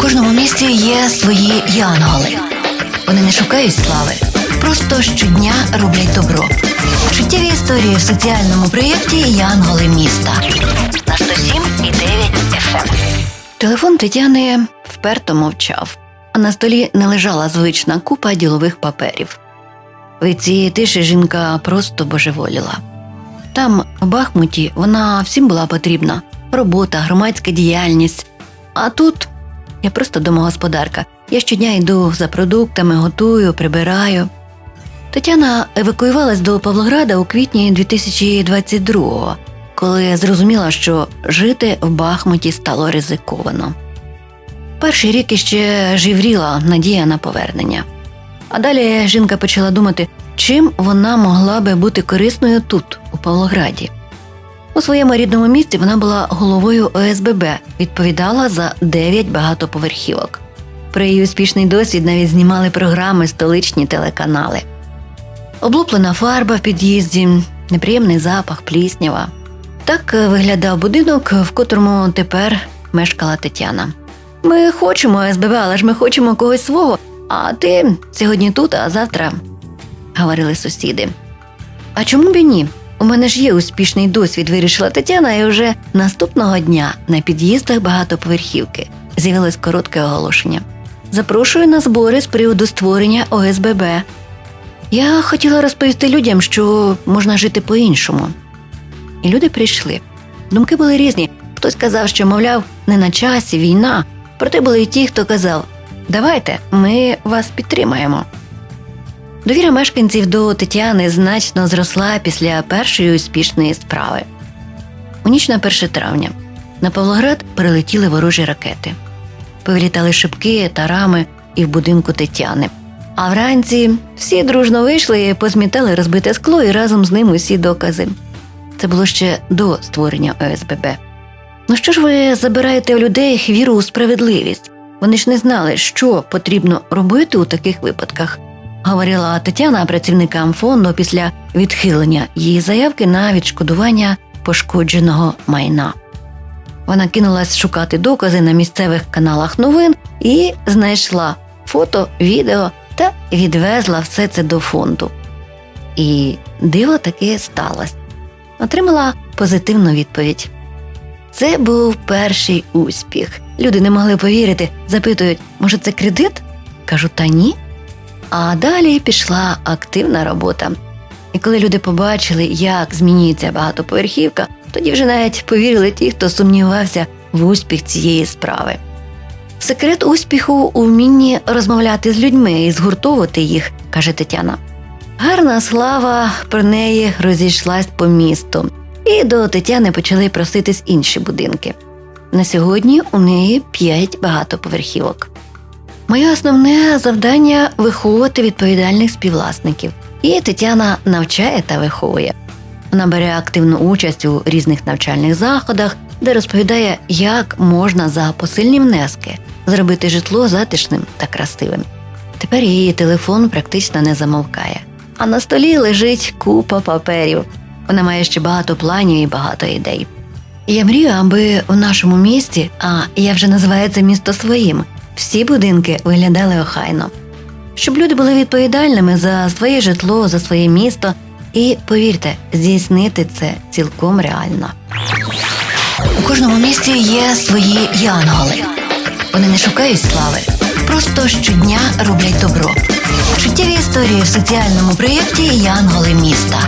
У кожному місті є свої янголи. Вони не шукають слави, просто щодня роблять добро. Чуттєві історії в соціальному проєкті Янголи міста на 107 і 9 FM. Телефон Тетяни вперто мовчав, а на столі не лежала звична купа ділових паперів. Від цієї тиші жінка просто божеволіла. Там, в Бахмуті, вона всім була потрібна робота, громадська діяльність. А тут я просто домогосподарка. Я щодня йду за продуктами, готую, прибираю. Тетяна евакуювалась до Павлограда у квітні 2022-го, коли зрозуміла, що жити в Бахмуті стало ризиковано. Перший рік іще жівріла надія на повернення. А далі жінка почала думати, чим вона могла би бути корисною тут, у Павлограді. У своєму рідному місті вона була головою ОСББ, відповідала за 9 багатоповерхівок. Про її успішний досвід навіть знімали програми столичні телеканали. Облуплена фарба в під'їзді, неприємний запах, пліснява. Так виглядав будинок, в котрому тепер мешкала Тетяна. Ми хочемо ОСББ, але ж ми хочемо когось свого, а ти сьогодні тут, а завтра, говорили сусіди. А чому б і ні? У мене ж є успішний досвід, вирішила Тетяна, і вже наступного дня на під'їздах багатоповерхівки з'явилось коротке оголошення. Запрошую на збори з приводу створення ОСББ. Я хотіла розповісти людям, що можна жити по-іншому. І люди прийшли. Думки були різні. Хтось казав, що, мовляв, не на часі війна. Проте були й ті, хто казав: Давайте, ми вас підтримаємо. Довіра мешканців до Тетяни значно зросла після першої успішної справи. У ніч на 1 травня на Павлоград прилетіли ворожі ракети. Повилітали шибки та рами і в будинку Тетяни. А вранці всі дружно вийшли і позмітали розбите скло і разом з ним усі докази. Це було ще до створення ОСББ. Ну що ж ви забираєте у людей віру у справедливість? Вони ж не знали, що потрібно робити у таких випадках, говорила Тетяна працівникам фонду після відхилення її заявки на відшкодування пошкодженого майна. Вона кинулась шукати докази на місцевих каналах новин і знайшла фото, відео та відвезла все це до фонду. І диво таки сталося. Отримала позитивну відповідь. Це був перший успіх. Люди не могли повірити, запитують, може, це кредит? Кажу, та ні. А далі пішла активна робота. І коли люди побачили, як змінюється багатоповерхівка, тоді вже навіть повірили ті, хто сумнівався в успіх цієї справи. Секрет успіху у вмінні розмовляти з людьми і згуртовувати їх, каже Тетяна. Гарна слава про неї розійшлась по місту, і до Тетяни почали проситись інші будинки. На сьогодні у неї п'ять багатоповерхівок. Моє основне завдання виховувати відповідальних співвласників. І Тетяна навчає та виховує. Вона бере активну участь у різних навчальних заходах, де розповідає, як можна за посильні внески зробити житло затишним та красивим. Тепер її телефон практично не замовкає, а на столі лежить купа паперів. Вона має ще багато планів і багато ідей. Я мрію, аби у нашому місті, а я вже називаю це місто своїм, всі будинки виглядали охайно, щоб люди були відповідальними за своє житло, за своє місто, і повірте, здійснити це цілком реально. У кожному місті є свої янголи. Вони не шукають слави, просто щодня роблять добро. Чуттєві історії в соціальному проєкті Янголи міста